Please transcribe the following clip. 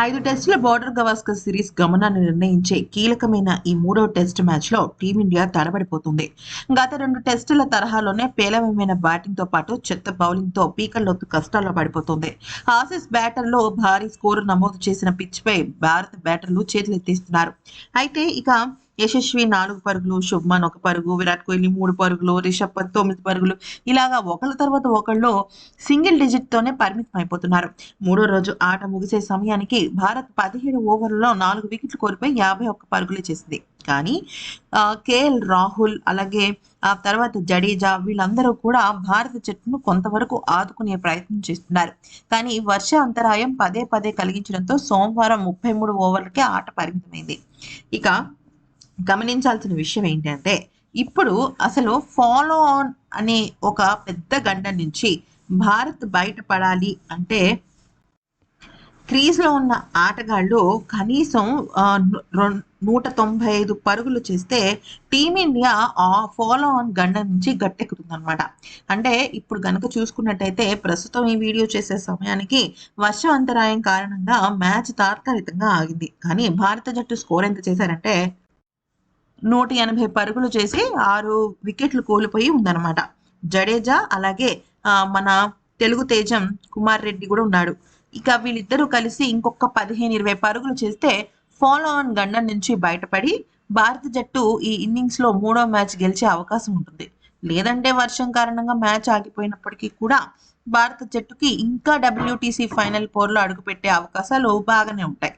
ఐదు టెస్టుల border Gavaskar series గమనాన్ని నిర్ణయించే కీలకమైన ఈ మూడో టెస్ట్ మ్యాచ్లో టీమిండియా తడబడిపోతుంది. గత రెండు టెస్టుల తరహాలోనే పేలవమైన బ్యాటింగ్తో పాటు చెత్త బౌలింగ్తో పీకల్లోతు కష్టాల్లో పడిపోతుంది. ఆసిస్ బ్యాటర్లో భారీ స్కోరు నమోదు చేసిన పిచ్పై భారత బ్యాటర్లు చేతులెత్తేస్తున్నారు. అయితే ఇక యశస్వి నాలుగు పరుగులు శుభ్మన్ ఒక పరుగు విరాట్ కోహ్లీ మూడు పరుగులు రిషబ్ పంత్ తొమ్మిది పరుగులు. ఇలాగా ఒకళ్ళ తర్వాత ఒకళ్ళు సింగిల్ డిజిట్ తోనే పరిమితం అయిపోతున్నారు. మూడో రోజు ఆట ముగిసే సమయానికి భారత్ పదిహేడు ఓవర్లలో నాలుగు వికెట్లు కోల్పోయి యాభై ఒక్క పరుగులే చేసింది. కానీ కేఎల్ రాహుల్ అలాగే ఆ తర్వాత జడేజా వీళ్ళందరూ కూడా భారత జట్టును కొంతవరకు ఆదుకునే ప్రయత్నం చేస్తున్నారు. కానీ వర్ష అంతరాయం పదే పదే కలిగించడంతో సోమవారం ముప్పై మూడు ఓవర్లకే ఆట పరిమితమైంది. ఇక గమనించాల్సిన విషయం ఏంటంటే ఇప్పుడు అసలు ఫాలో ఆన్ అనే ఒక పెద్ద గండ నుంచి భారత్ బయటపడాలి అంటే క్రీజ్లో ఉన్న ఆటగాళ్ళు కనీసం నూట తొంభై ఐదు పరుగులు చేస్తే టీమిండియా ఆ ఫాలో ఆన్ గండ నుంచి గట్టెక్కుతుందన్నమాట. అంటే ఇప్పుడు గనక చూసుకున్నట్టయితే ప్రస్తుతం ఈ వీడియో చేసే సమయానికి వర్షం అంతరాయం కారణంగా మ్యాచ్ తాత్కాలికంగా ఆగింది. కానీ భారత జట్టు స్కోర్ ఎంత చేశారంటే నూట ఎనభై పరుగులు చేసి ఆరు వికెట్లు కోల్పోయి ఉందన్నమాట. జడేజా అలాగే ఆ, మన తెలుగు తేజం కుమార్ రెడ్డి కూడా ఉన్నాడు. ఇక వీళ్ళిద్దరూ కలిసి ఇంకొక పదిహేను ఇరవై పరుగులు చేస్తే ఫాలో ఆన్ గండం నుంచి బయటపడి భారత జట్టు ఈ ఇన్నింగ్స్లో మూడో మ్యాచ్ గెలిచే అవకాశం ఉంటుంది. లేదంటే వర్షం కారణంగా మ్యాచ్ ఆగిపోయినప్పటికీ కూడా భారత జట్టుకి ఇంకా డబ్ల్యూటీసీ ఫైనల్ పోర్లో అడుగుపెట్టే అవకాశాలు బాగానే ఉంటాయి.